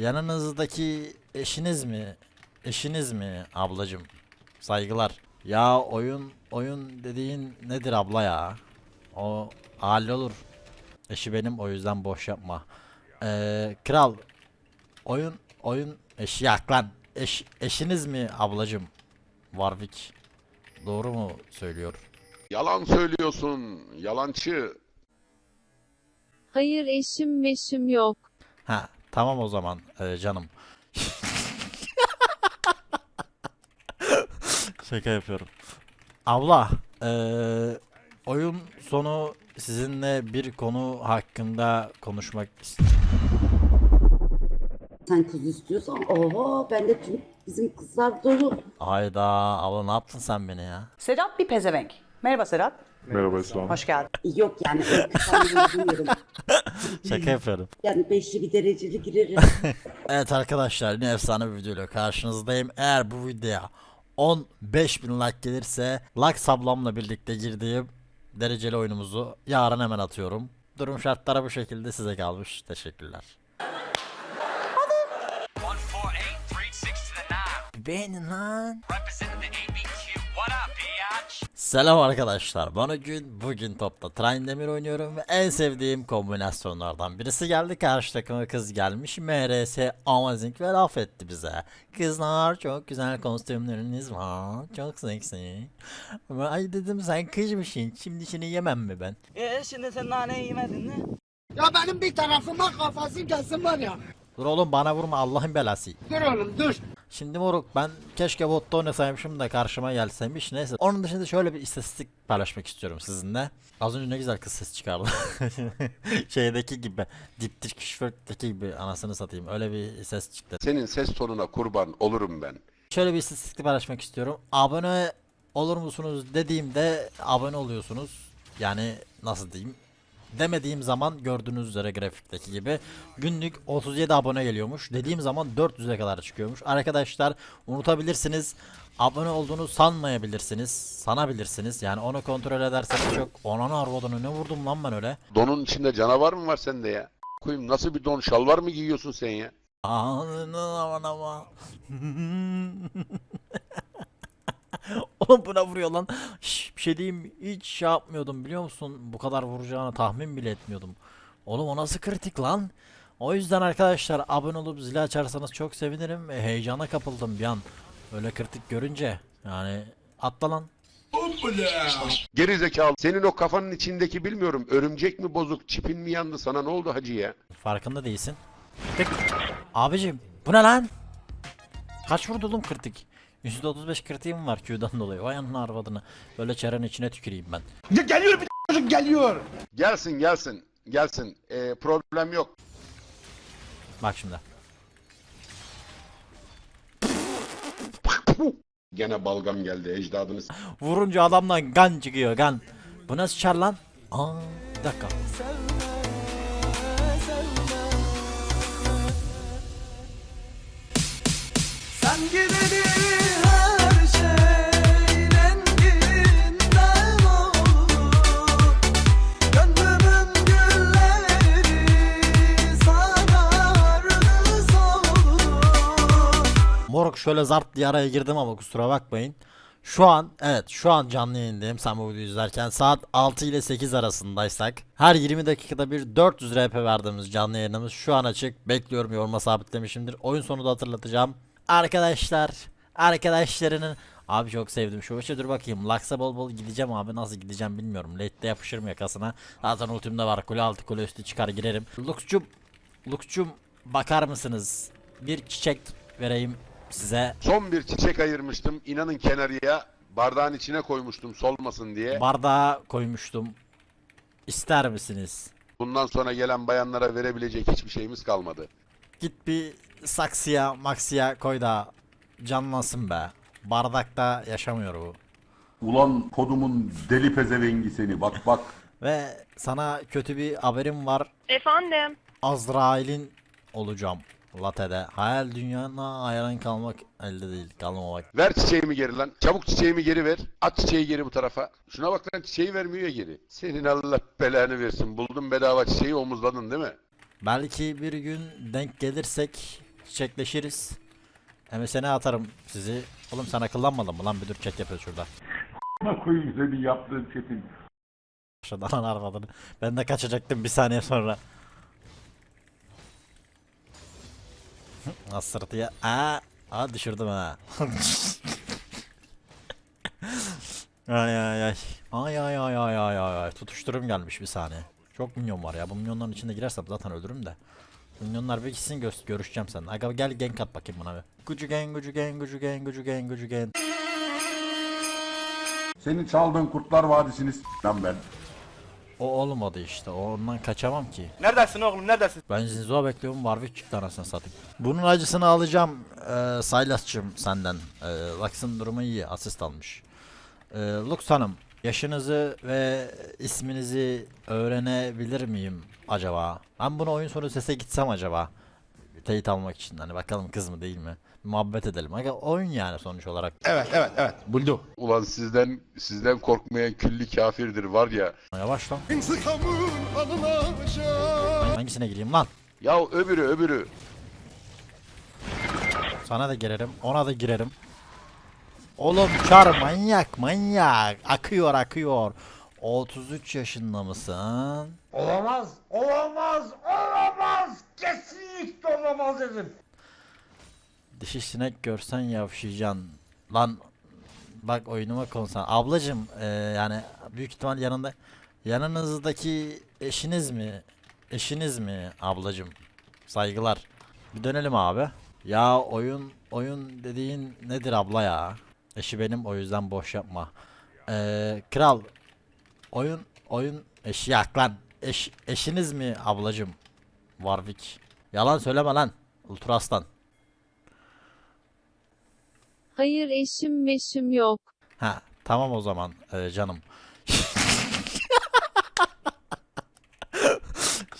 Yanınızdaki eşiniz mi? Eşiniz mi ablacım? Saygılar. Ya oyun oyun dediğin nedir abla ya? O hallolur. Eşi benim o yüzden boş yapma. Ee, kral oyun oyun eşi yak lan. Eş, eşiniz mi ablacım? Warwick. Doğru mu söylüyor? Yalan söylüyorsun, yalancı. Hayır eşim meşim yok. Ha tamam o zaman ee, canım. Şaka yapıyorum. Abla ee, oyun sonu sizinle bir konu hakkında konuşmak istiyorum. Sen kız istiyorsan oho ben de tüm bizim kızlar dolu. Hayda abla ne yaptın sen beni ya? Sedat bir pezevenk. Merhaba Sedat. Merhaba Esra Hanım. Hoş geldin. Yok yani bilmiyorum. Şaka yapıyorum. Yani beşli bir dereceli girerim. Evet arkadaşlar yine efsane bir videoyla karşınızdayım. Eğer bu videoya 15.000 like gelirse Lux ablamla birlikte girdiğim dereceli oyunumuzu yarın hemen atıyorum. Durum şartları bu şekilde size kalmış. Teşekkürler. 148, 36 to the 9. Beğenin lan. Representing the ABQ. What up? Selam arkadaşlar. Ben gün bugün topta Train Demir oynuyorum ve en sevdiğim kombinasyonlardan birisi geldi. Karşı takıma kız gelmiş. MRS Amazing ve laf etti bize. Kızlar çok güzel kostümleriniz var. Çok seksi. Ay dedim sen kızmışsın. Şimdi seni yemem mi ben? E şimdi sen nane yemedin mi? Ya benim bir tarafıma kafası gelsin var ya. Dur oğlum bana vurma Allah'ın belası. Dur oğlum dur. Şimdi moruk ben keşke botta oynasaymışım da karşıma gelseymiş neyse. Onun dışında şöyle bir istatistik paylaşmak istiyorum sizinle. Az önce ne güzel kız ses çıkardı. Şeydeki gibi diptik kişförtteki gibi anasını satayım öyle bir ses çıktı. Senin ses tonuna kurban olurum ben. Şöyle bir istatistik paylaşmak istiyorum. Abone olur musunuz dediğimde abone oluyorsunuz. Yani nasıl diyeyim? Demediğim zaman gördüğünüz üzere grafikteki gibi günlük 37 abone geliyormuş. Dediğim zaman 400'e kadar çıkıyormuş. Arkadaşlar unutabilirsiniz. Abone olduğunu sanmayabilirsiniz. Sanabilirsiniz. Yani onu kontrol ederseniz çok onan arvadını ne vurdum lan ben öyle. Donun içinde canavar mı var sende ya? Koyayım nasıl bir don şalvar mı giyiyorsun sen ya? Ananı aman aman. Oğlum buna vuruyor lan. Şş, bir şey diyeyim? Hiç şey yapmıyordum biliyor musun? Bu kadar vuracağını tahmin bile etmiyordum. Oğlum o nasıl kritik lan? O yüzden arkadaşlar abone olup zili açarsanız çok sevinirim. E, heyecana kapıldım bir an. Öyle kritik görünce. Yani atla lan. Geri zekalı. Senin o kafanın içindeki bilmiyorum örümcek mi bozuk, çipin mi yandı sana ne oldu hacı ya? Farkında değilsin. Tık. Abicim bu ne lan? Kaç vurdu oğlum kritik? %35 kritiğim var Q'dan dolayı. Vay anına arvadını. Böyle çaren içine tüküreyim ben. Ya geliyor bir çocuk geliyor. Gelsin gelsin gelsin Ee, problem yok. Bak şimdi. Gene balgam geldi ecdadınız. Vurunca adamdan gan çıkıyor gan. Bu nasıl çar lan? Aa, bir dakika. Sen gideri şöyle zart diye araya girdim ama kusura bakmayın. Şu an evet şu an canlı yayındayım sen bu videoyu izlerken. Saat 6 ile 8 arasındaysak. Her 20 dakikada bir 400 RP verdiğimiz canlı yayınımız şu an açık. Bekliyorum yoruma sabitlemişimdir. Oyun sonu da hatırlatacağım. Arkadaşlar arkadaşlarının abi çok sevdim. Şu işe dur bakayım. Lux'a bol bol gideceğim abi. Nasıl gideceğim bilmiyorum. Late'de yapışırım yakasına. Zaten ultimde var. Kule altı kule üstü çıkar girerim. Lux'cum Lux'cum bakar mısınız? Bir çiçek vereyim size Son bir çiçek ayırmıştım inanın kenarıya bardağın içine koymuştum solmasın diye. bardağa koymuştum. İster misiniz? Bundan sonra gelen bayanlara verebilecek hiçbir şeyimiz kalmadı. Git bir saksıya maksıya koy da canlansın be. Bardakta yaşamıyor bu. Ulan kodumun deli pezevengi seni bak bak. Ve sana kötü bir haberim var. Efendim. Azrail'in olacağım. Late'de. Hayal dünyana hayran kalmak elde değil. Kalmamak. Ver çiçeğimi geri lan. Çabuk çiçeğimi geri ver. At çiçeği geri bu tarafa. Şuna bak lan çiçeği vermiyor ya geri. Senin Allah belanı versin. Buldun bedava çiçeği omuzladın değil mi? Belki bir gün denk gelirsek çiçekleşiriz. MSN'e atarım sizi. Oğlum sen akıllanmadın mı lan bir dur chat yapıyor şurada. Ne koyayım senin yaptığın çetin. Şuradan arvadını. Ben de kaçacaktım bir saniye sonra. Az sırtıya. Aa, aa düşürdüm ha. ay ay ay. Ay ay ay ay ay ay ay. Tutuşturum gelmiş bir saniye. Çok minyon var ya. Bu minyonların içinde girersem zaten ölürüm de. Minyonlar bir gitsin gö- görüşeceğim seninle. Aga gel gank at bakayım buna bir. Gucu gang gucu gang gucu gang gucu gang gucu gang. Senin çaldığın Kurtlar Vadisi'ni s- ben. O olmadı işte. Ondan kaçamam ki. Neredesin oğlum neredesin? Ben Zinzo'a bekliyorum. Warwick çıktı anasını satayım. Bunun acısını alacağım. Ee, Saylas'cığım senden. Ee, Lux'ın durumu iyi. Asist almış. Ee, Lux Hanım. Yaşınızı ve isminizi öğrenebilir miyim acaba? Ben bunu oyun sonu sese gitsem acaba? Teyit almak için. Hani bakalım kız mı değil mi? Muhabbet edelim. Aga oyun yani sonuç olarak. Evet evet evet buldum. Ulan sizden sizden korkmayan külli kafirdir var ya. Yavaş lan. Hangisine gireyim lan? Ya öbürü öbürü. Sana da girerim, ona da girerim. Oğlum çar manyak manyak. Akıyor akıyor. 33 yaşında mısın? Olamaz, olamaz, olamaz. Kesinlikle olamaz dedim. Dişi sinek görsen yavşayacaksın. Lan bak oyunuma konsan. Ablacım e, yani büyük ihtimal yanında yanınızdaki eşiniz mi? Eşiniz mi ablacım? Saygılar. Bir dönelim abi. Ya oyun oyun dediğin nedir abla ya? Eşi benim o yüzden boş yapma. Ee, kral oyun oyun eşi yak lan. Eş, eşiniz mi ablacım? Warwick. Yalan söyleme lan. Ultra aslan. Hayır eşim meşim yok. Ha tamam o zaman ee, canım.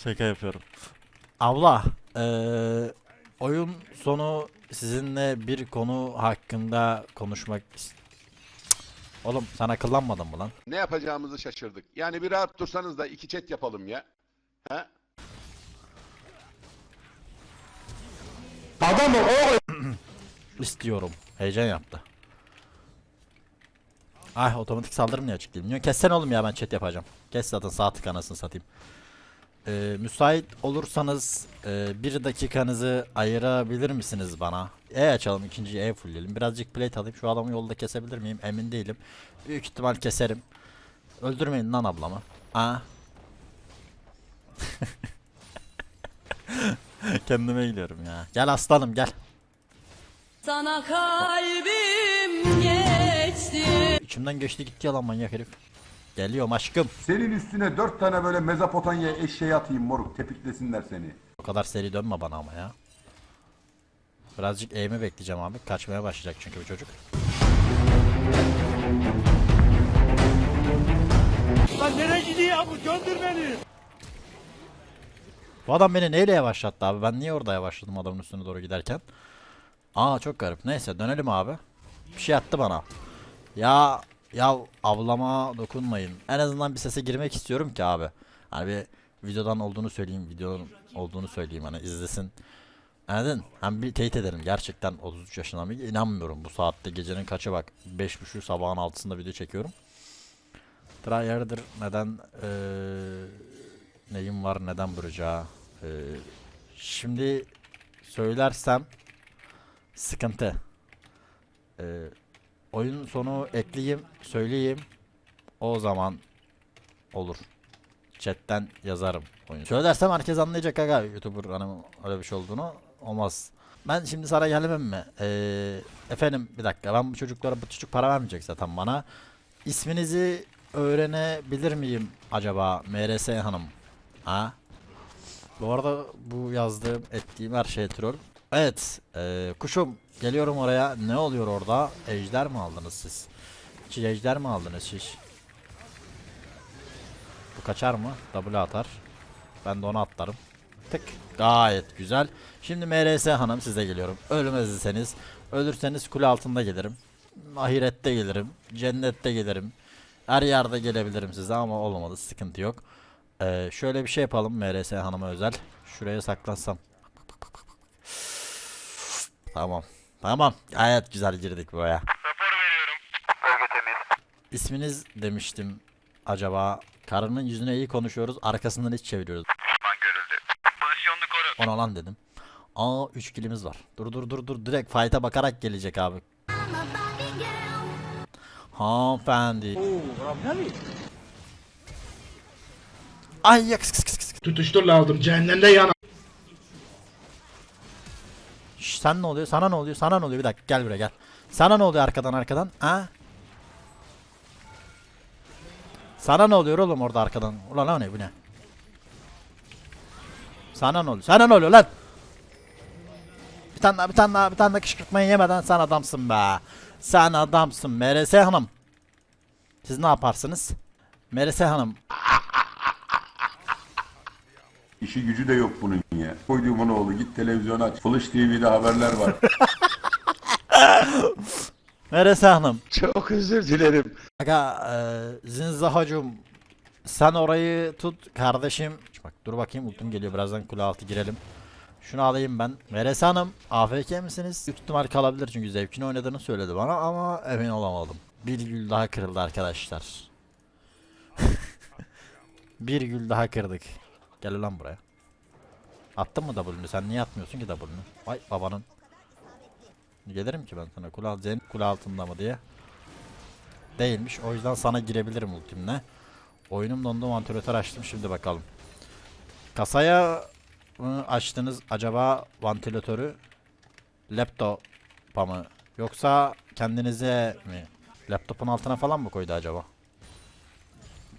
Şaka yapıyorum. Abla ee, oyun sonu sizinle bir konu hakkında konuşmak ist- Oğlum sen akıllanmadın mı lan? Ne yapacağımızı şaşırdık. Yani bir rahat dursanız da iki chat yapalım ya. He? İstiyorum. Heyecan yaptı. Ay otomatik saldırım niye açık değil? Bilmiyorum. Kessene oğlum ya ben chat yapacağım. Kes zaten sağ tık anasını satayım. Ee, müsait olursanız e, bir dakikanızı ayırabilir misiniz bana? E açalım ikinciyi E fullleyelim. Birazcık plate alayım. Şu adamı yolda kesebilir miyim? Emin değilim. Büyük ihtimal keserim. Öldürmeyin lan ablamı. Aa. Kendime gidiyorum ya. Gel aslanım gel. Sana kalbim geçti İçimden geçti gitti yalan manyak herif. Geliyorum aşkım. Senin üstüne dört tane böyle Mezopotamya eşeği atayım moruk tepiklesinler seni. O kadar seri dönme bana ama ya. Birazcık eğimi bekleyeceğim abi. Kaçmaya başlayacak çünkü bu çocuk. Lan nereye gidiyor bu? Gönder beni. Bu adam beni neyle yavaşlattı abi? Ben niye orada yavaşladım adamın üstüne doğru giderken? Aa çok garip. Neyse dönelim abi. Bir şey attı bana. Ya ya ablama dokunmayın. En azından bir sese girmek istiyorum ki abi. Hani bir videodan olduğunu söyleyeyim, videonun olduğunu söyleyeyim hani izlesin. Anladın? Hem bir teyit ederim gerçekten 33 yaşından bir inanmıyorum bu saatte gecenin kaçı bak 5.30 sabahın 6'sında video çekiyorum. Tryhard'dır neden eee neyim var neden vuracağı. Eee, şimdi söylersem sıkıntı. Eee, oyun sonu ekleyeyim söyleyeyim o zaman olur. Chatten yazarım oyun. Söylersem herkes anlayacak aga YouTuber hani öyle bir şey olduğunu olmaz. Ben şimdi sana gelmem mi? Eee, efendim bir dakika ben bu çocuklara bu çocuk para vermeyecek zaten bana. İsminizi öğrenebilir miyim acaba MRS hanım? Ha? Bu arada bu yazdığım ettiğim her şey troll. Evet eee, kuşum geliyorum oraya. Ne oluyor orada? Ejder mi aldınız siz? Çil ejder mi aldınız siz? Bu kaçar mı? W atar. Ben de onu atlarım. Tık. Gayet güzel. Şimdi MRS hanım size geliyorum. Ölmezseniz, ölürseniz kule altında gelirim. Ahirette gelirim. Cennette gelirim. Her yerde gelebilirim size ama olmadı. Sıkıntı yok. Ee, şöyle bir şey yapalım MRS hanıma özel. Şuraya saklansam. Tamam. Tamam. Gayet güzel girdik buraya. Rapor veriyorum. Bölge temiz. İsminiz demiştim. Acaba karının yüzüne iyi konuşuyoruz. Arkasından hiç çeviriyoruz. Pozisyonunu koru. Ona lan dedim. Aa 3 kilimiz var. Dur dur dur dur. Direkt fight'a bakarak gelecek abi. Hanımefendi. Ay ya kıs kıs kıs kıs. Tutuştur aldım cehennemde yana. Şş, sen ne oluyor? Sana ne oluyor? Sana ne oluyor? Bir dakika gel buraya gel. Sana ne oluyor arkadan arkadan? Ha? Sana ne oluyor oğlum orada arkadan? Ulan ne bu ne? Sana ne oluyor? Sana ne oluyor lan? Bir tane daha bir tane daha bir tane daha kışkırtmayı yemeden sen adamsın be. Sen adamsın Merese Hanım. Siz ne yaparsınız? Merese Hanım. İşi gücü de yok bunun ya. Koyduğumun oğlu git televizyona aç. Flash TV'de haberler var. Merese Hanım. Çok özür dilerim. Aga e, Zinzahacım sen orayı tut kardeşim. Bak dur bakayım ultim geliyor birazdan kule altı girelim. Şunu alayım ben. Merese Hanım AFK misiniz? Büyük ihtimal kalabilir çünkü zevkini oynadığını söyledi bana ama emin olamadım. Bir gül daha kırıldı arkadaşlar. bir gül daha kırdık. Gel lan buraya. Attın mı W'nü? Sen niye atmıyorsun ki W'nü? Vay babanın. Gelirim ki ben sana kule, Zen kule altında mı diye değilmiş. O yüzden sana girebilirim ultimle. Oyunum dondu vantilatör açtım şimdi bakalım. Kasaya mı açtınız acaba vantilatörü laptopa mı yoksa kendinize mi? Laptopun altına falan mı koydu acaba?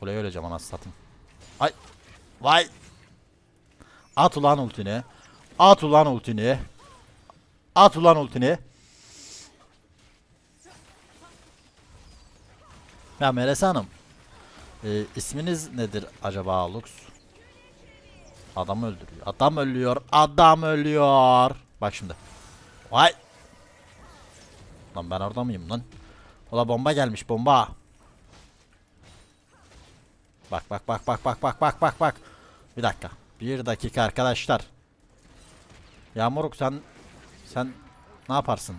Buraya öleceğim anasını satayım. Ay. Vay. At ulan ultini. At ulan ultini. At ulan ultini. Ya Melese Hanım. e, isminiz nedir acaba Lux? Adam öldürüyor. Adam ölüyor. Adam ölüyor. Bak şimdi. Vay. Lan ben orada mıyım lan? Ola bomba gelmiş bomba. Bak bak bak bak bak bak bak bak bak. Bir dakika. Bir dakika arkadaşlar. Yağmuruk sen sen ne yaparsın?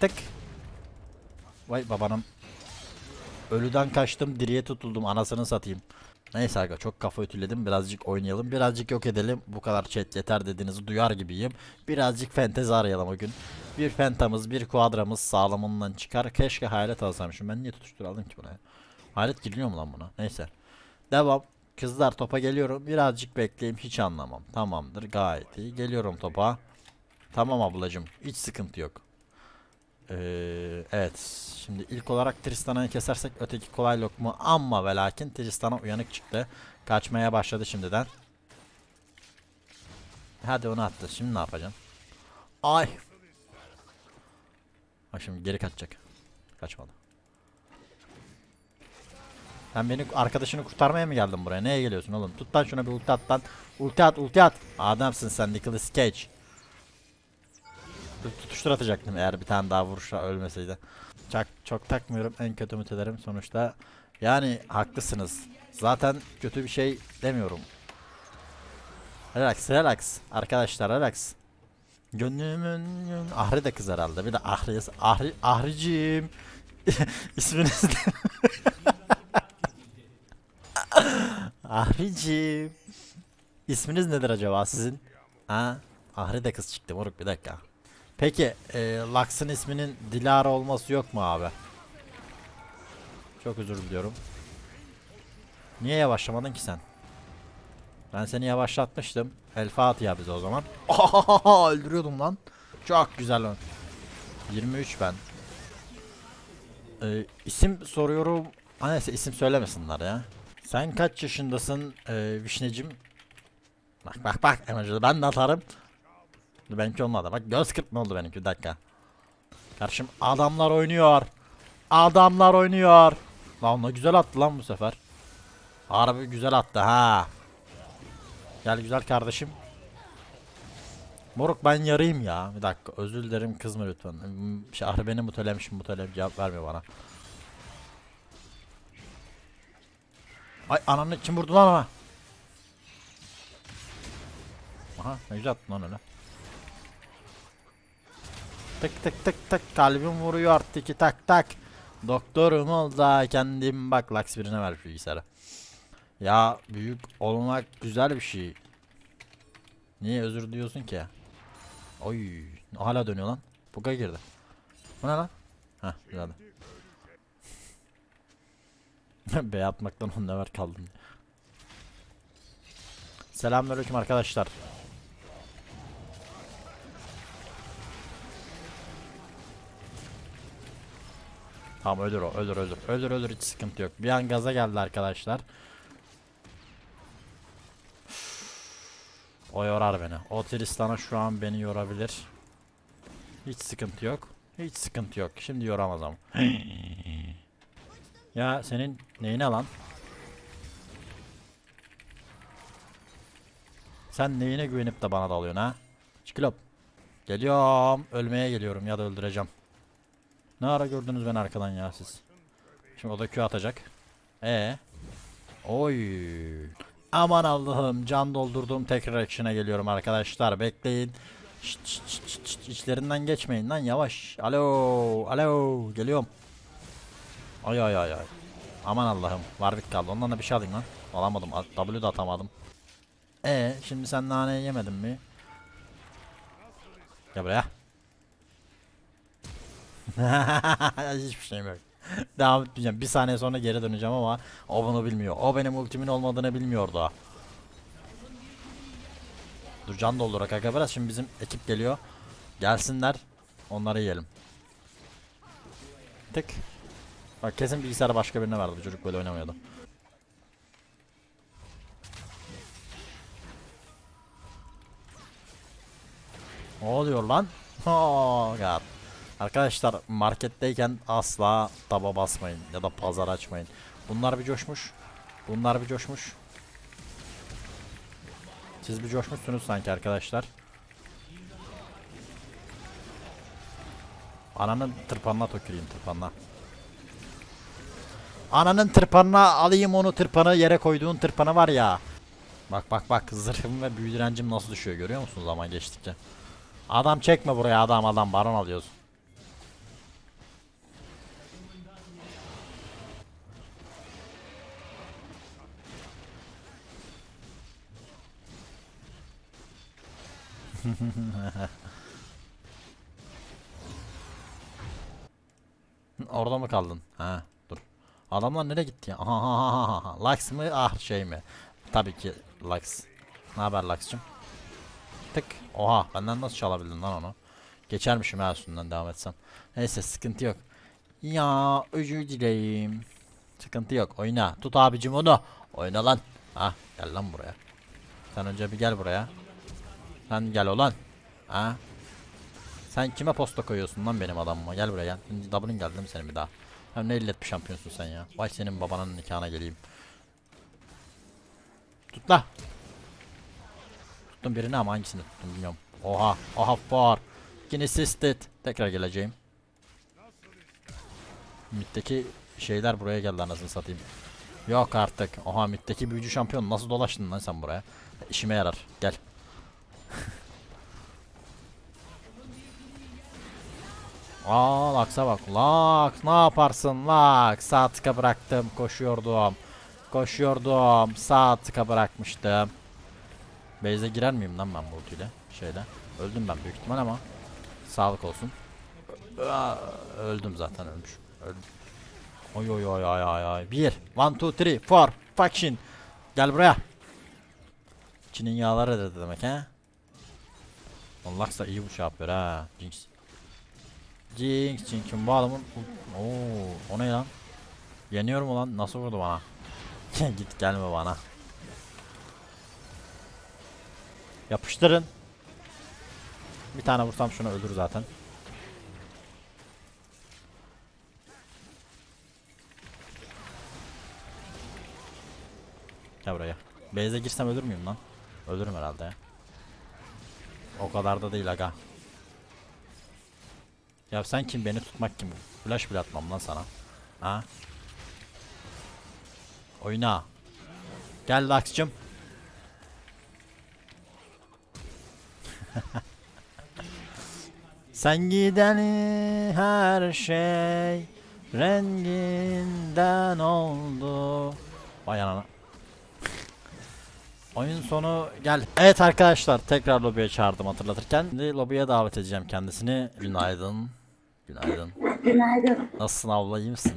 Tık. Vay babanım. Ölüden kaçtım diriye tutuldum anasını satayım. Neyse aga çok kafa ütüledim birazcık oynayalım birazcık yok edelim bu kadar chat yeter dediğinizi duyar gibiyim. Birazcık fentezi arayalım o gün. Bir fentamız bir kuadramız sağlamından çıkar keşke hayalet alsaymışım ben niye tutuşturalım ki buna ya? Hayalet giriliyor mu lan buna neyse. Devam. Kızlar topa geliyorum birazcık bekleyeyim hiç anlamam tamamdır gayet iyi geliyorum topa. Tamam ablacım hiç sıkıntı yok. Ee, evet. Şimdi ilk olarak Tristana'yı kesersek öteki kolay lokmu ama ve lakin Tristana uyanık çıktı. Kaçmaya başladı şimdiden. Hadi onu attı. Şimdi ne yapacaksın? Ay. Ha şimdi geri kaçacak. Kaçmadı. Sen beni arkadaşını kurtarmaya mı geldin buraya? Neye geliyorsun oğlum? Tut lan şuna bir ulti at lan. Ulti at ulti at. Adamsın sen Nicolas Cage. Tutuştur atacaktım eğer bir tane daha vuruşa ölmeseydi. Çok, çok takmıyorum en kötü mütelerim sonuçta. Yani haklısınız. Zaten kötü bir şey demiyorum. Relax relax. Arkadaşlar relax. Gönlümün gön- Ahri de kız herhalde. Bir de Ahri Ahri Ahricim. İsminiz ne? Ahricim. İsminiz nedir acaba sizin? Ha? Ahri de kız çıktı moruk bir dakika. Peki e, Lux'ın isminin Dilara olması yok mu abi? Çok özür diliyorum. Niye yavaşlamadın ki sen? Ben seni yavaşlatmıştım. El Fatiha bize o zaman. Öldürüyordum lan. Çok güzel lan. 23 ben. Ee, isim soruyorum. Ha neyse isim söylemesinler ya. Sen kaç yaşındasın ee, Vişnecim? Bak bak bak emoji ben de atarım. Benimki olmadı. Bak göz kırpma oldu benimki bir dakika. Karşım adamlar oynuyor. Adamlar oynuyor. Lan ne güzel attı lan bu sefer. Harbi güzel attı ha. Gel güzel kardeşim. Moruk ben yarayım ya. Bir dakika özür dilerim kızma lütfen. Şahri beni mutelemişim mutelem cevap vermiyor bana. Ay ananı kim vurdu lan ama? Aha ne güzel attın lan öyle. Tık tık tık tık kalbim vuruyor tiki tak tak. Doktorum ol da kendim bak. Lux birine ver şu bilgisayarı. Ya büyük olmak güzel bir şey. Niye özür diyorsun ki? Oy hala dönüyor lan. Buga girdi. Bu ne lan? Heh güzeldi. Bey atmaktan on ne var kaldım. Selamünaleyküm arkadaşlar. Tamam ölür o ölür ölür ölür ölür hiç sıkıntı yok. Bir an gaza geldi arkadaşlar. O yorar beni. O Tristan'a şu an beni yorabilir. Hiç sıkıntı yok. Hiç sıkıntı yok. Şimdi yoramaz ama. Ya senin neyine lan? Sen neyine güvenip de bana dalıyorsun ha? Çıkılop. Geliyorum. Ölmeye geliyorum ya da öldüreceğim. Ne ara gördünüz beni arkadan ya siz? Şimdi o da Q atacak. E. Oy. Aman Allah'ım can doldurduğum tekrar action'a geliyorum arkadaşlar. Bekleyin. Şşt, şşt, şşt, şşt. İçlerinden geçmeyin lan yavaş. Alo. Alo. Geliyorum. Ay ay ay ay. Aman Allah'ım. Warwick kaldı. Ondan da bir şey alayım lan. Alamadım. W da atamadım. E şimdi sen naneyi yemedin mi? Gel buraya. Hiçbir şeyim yok. Devam etmeyeceğim. Bir saniye sonra geri döneceğim ama o bunu bilmiyor. O benim ultimin olmadığını bilmiyor daha. Dur can doldurak aga biraz. Şimdi bizim ekip geliyor. Gelsinler. Onları yiyelim. Tık. Bak kesin bilgisayarı başka birine verdi. Bu çocuk böyle oynamıyordu. Ne oluyor lan? Oh god. Arkadaşlar marketteyken asla taba basmayın ya da pazar açmayın. Bunlar bir coşmuş. Bunlar bir coşmuş. Siz bir coşmuşsunuz sanki arkadaşlar. Ananın tırpanına tüküreyim tırpanına. Ananın tırpanına alayım onu tırpanı yere koyduğun tırpanı var ya. Bak bak bak zırhım ve büyü direncim nasıl düşüyor görüyor musunuz zaman geçtikçe. Adam çekme buraya adam adam baron alıyoruz. Orada mı kaldın? Ha. Adamlar nereye gitti ya? Aha, aha. Lux mı? Ah şey mi? Tabii ki Lux. Ne haber Lux'cım? Tık. Oha benden nasıl çalabildin lan onu? Geçermişim ha üstünden devam etsem. Neyse sıkıntı yok. Ya özür dileyim. Sıkıntı yok oyna. Tut abicim onu. Oyna lan. Ha gel lan buraya. Sen önce bir gel buraya. Sen gel olan. Ha. Sen kime posta koyuyorsun lan benim adamıma? Gel buraya gel. W'ın geldi mi senin bir daha? Hem ne illet bir şampiyonsun sen ya. Vay senin babanın nikahına geleyim. Tut la. Tuttum birini ama hangisini tuttum bilmiyorum. Oha. Oha var. Yine assisted. Tekrar geleceğim. Mid'deki şeyler buraya geldi anasını satayım. Yok artık. Oha mid'deki büyücü şampiyon nasıl dolaştın lan sen buraya? İşime yarar. Gel. Aa Lux'a bak. Lux ne yaparsın Lux? Sağ tıka bıraktım. Koşuyordum. Koşuyordum. Sağ tıka bırakmıştım. Base'e girer miyim lan ben bu ultiyle? Şeyle. Öldüm ben büyük ihtimal ama. Sağlık olsun. Aa, Öldüm zaten ölmüş. Öldüm. Oy oy oy oy oy oy. 1, 1, 2, 3, 4, faction. Gel buraya. Çin'in yağları dedi demek he. Allah'sa iyi bu şey yapıyor ha. Jinx. Jinx Jinx'in bu adamın Oo, o ne lan? Yeniyor mu lan? Nasıl vurdu bana? Git gelme bana. Yapıştırın. Bir tane vursam şunu öldür zaten. Gel buraya. Base'e girsem ölür müyüm lan? Ölürüm herhalde. O kadar da değil aga. Ya sen kim beni tutmak kim? Flash bile atmam lan sana. Ha? Oyna. Gel Lux'cım. Sen gideni her şey renginden oldu. Vay anana. Oyun sonu gel. Evet arkadaşlar tekrar lobiye çağırdım hatırlatırken. Şimdi lobiye davet edeceğim kendisini. Günaydın. Günaydın. Günaydın. Nasılsın abla iyi misin?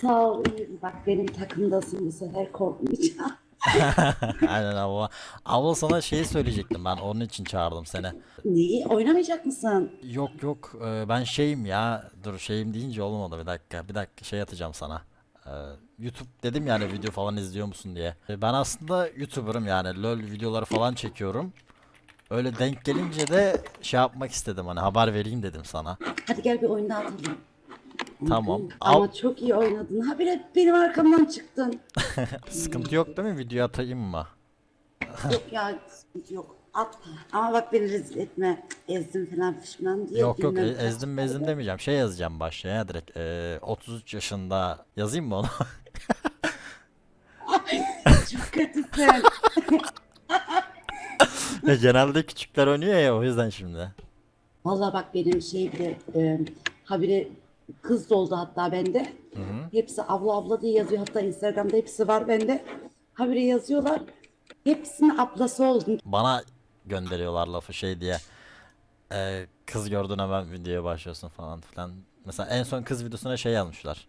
Sağ ol. iyiyim. Bak benim takımdasın bu sefer korkmayacağım. Aynen abla. Abla sana şeyi söyleyecektim ben onun için çağırdım seni. Neyi? Oynamayacak mısın? Yok yok e, ben şeyim ya. Dur şeyim deyince olmadı bir dakika. Bir dakika şey atacağım sana. E, YouTube dedim yani video falan izliyor musun diye. E, Ben aslında YouTuber'ım yani LoL videoları falan çekiyorum. Öyle denk gelince de şey yapmak istedim hani haber vereyim dedim sana. Hadi gel bir oyunda atalım. Tamam. Ama Al, çok iyi oynadın. Ha bir de benim arkamdan çıktın. sıkıntı yok değil mi? Video atayım mı? yok ya yok. At. Ama bak beni rezil etme. Ezdim falan fişman diye. Yok yok e- ezdim mezdim demeyeceğim. Şey yazacağım başta ya direkt. E, 33 yaşında yazayım mı onu? Çok kötüsün. Ya Genelde küçükler oynuyor ya o yüzden şimdi. Vallahi bak benim şey bile e, habire kız doldu hatta bende. Hepsi abla abla diye yazıyor. Hatta Instagram'da hepsi var bende. Habire yazıyorlar. Hepsinin ablası oldum. Bana gönderiyorlar lafı şey diye. Ee, kız gördün hemen videoya başlıyorsun falan filan. Mesela en son kız videosuna şey yazmışlar.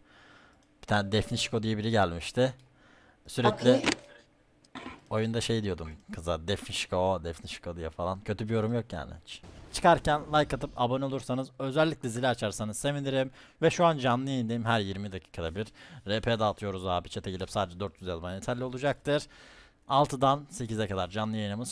Bir tane Defne Şiko diye biri gelmişti. Sürekli Okey. Oyunda şey diyordum kıza Defne Şiko diye falan. Kötü bir yorum yok yani. hiç. Çıkarken like atıp abone olursanız özellikle zili açarsanız sevinirim. Ve şu an canlı yayındayım her 20 dakikada bir. RP dağıtıyoruz abi chat'e gelip sadece 400 yazman yeterli olacaktır. 6'dan 8'e kadar canlı yayınımız